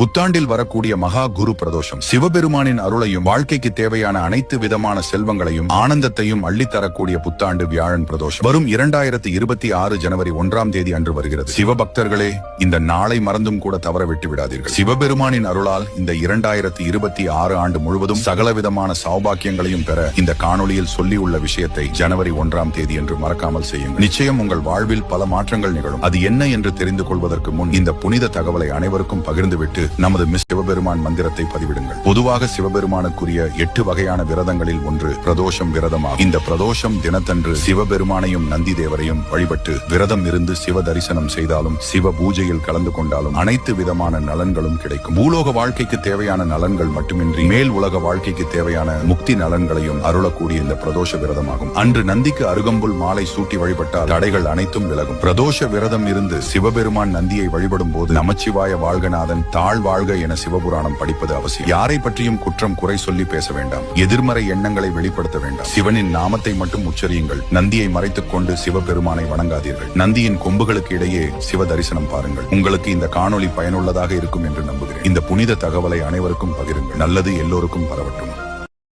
புத்தாண்டில் வரக்கூடிய மகா குரு பிரதோஷம். சிவபெருமானின் அருளையும் வாழ்க்கைக்கு தேவையான அனைத்து விதமான செல்வங்களையும் ஆனந்தத்தையும் அள்ளித்தரக்கூடிய புத்தாண்டு வியாழன் பிரதோஷம். வரும் இரண்டாயிரத்தி இருபத்தி ஆறு ஜனவரி ஒன்றாம் தேதி அன்று வருகிறது. சிவபக்தர்களே இந்த நாளை மறந்தும் கூட தவற விட்டு விடாதீர்கள். சிவபெருமானின் அருளால் இந்த இரண்டாயிரத்தி இருபத்தி ஆறு ஆண்டு முழுவதும் சகலவிதமான சௌபாக்கியங்களையும் பெற இந்த காணொளியில் சொல்லியுள்ள விஷயத்தை ஜனவரி ஒன்றாம் தேதி என்று மறக்காமல் செய்யுங்கள். நிச்சயம் உங்கள் வாழ்வில் பல மாற்றங்கள் நிகழும். அது என்ன என்று தெரிந்து கொள்வதற்கு முன் இந்த புனித தகவலை அனைவருக்கும் பகிர்ந்துவிட்டு நமது மிஸ் சிவபெருமான் மந்திரத்தை பதிவிடுங்கள். பொதுவாக சிவபெருமானுக்குரிய எட்டு வகையான விரதங்களில் ஒன்று பிரதோஷம் விரதமாகும். இந்த பிரதோஷம் தினத்தன்று சிவபெருமானையும் நந்தி தேவரையும் வழிபட்டு விரதம் இருந்து சிவ தரிசனம் செய்தாலும் சிவ பூஜையில் கலந்து கொண்டாலும் அனைத்து விதமான நலன்களும் கிடைக்கும். பூலோக வாழ்க்கைக்கு தேவையான நலன்கள் மட்டுமின்றி மேல் உலக வாழ்க்கைக்கு தேவையான முக்தி நலன்களையும் அருளக்கூடிய இந்த பிரதோஷ விரதமாகும். அன்று நந்திக்கு அருகம்புல் மாலை சூட்டி வழிபட்டால் தடைகள் அனைத்தும் விலகும். பிரதோஷ விரதம் இருந்து சிவபெருமான் நந்தியை வழிபடும் போது நமச்சிவாய வாழ்கநாதன் தாழ் வாழ்க என சிவபுராணம் படிப்பது அவசியம். யாரை பற்றியும் குற்றம் குறை சொல்லி பேச வேண்டாம். எதிர்மறை எண்ணங்களை வெளிப்படுத்த வேண்டாம். சிவனின் நாமத்தை மட்டும் உச்சரியுங்கள். நந்தியை மறைத்துக் கொண்டு சிவபெருமானை வணங்காதீர்கள். நந்தியின் கொம்புகளுக்கு இடையே சிவ தரிசனம் பாருங்கள். உங்களுக்கு இந்த காணொளி பயனுள்ளதாக இருக்கும் என்று நம்புகிறேன். இந்த புனித தகவலை அனைவருக்கும் பகிருங்கள். நல்லது எல்லோருக்கும் பரவட்டும்.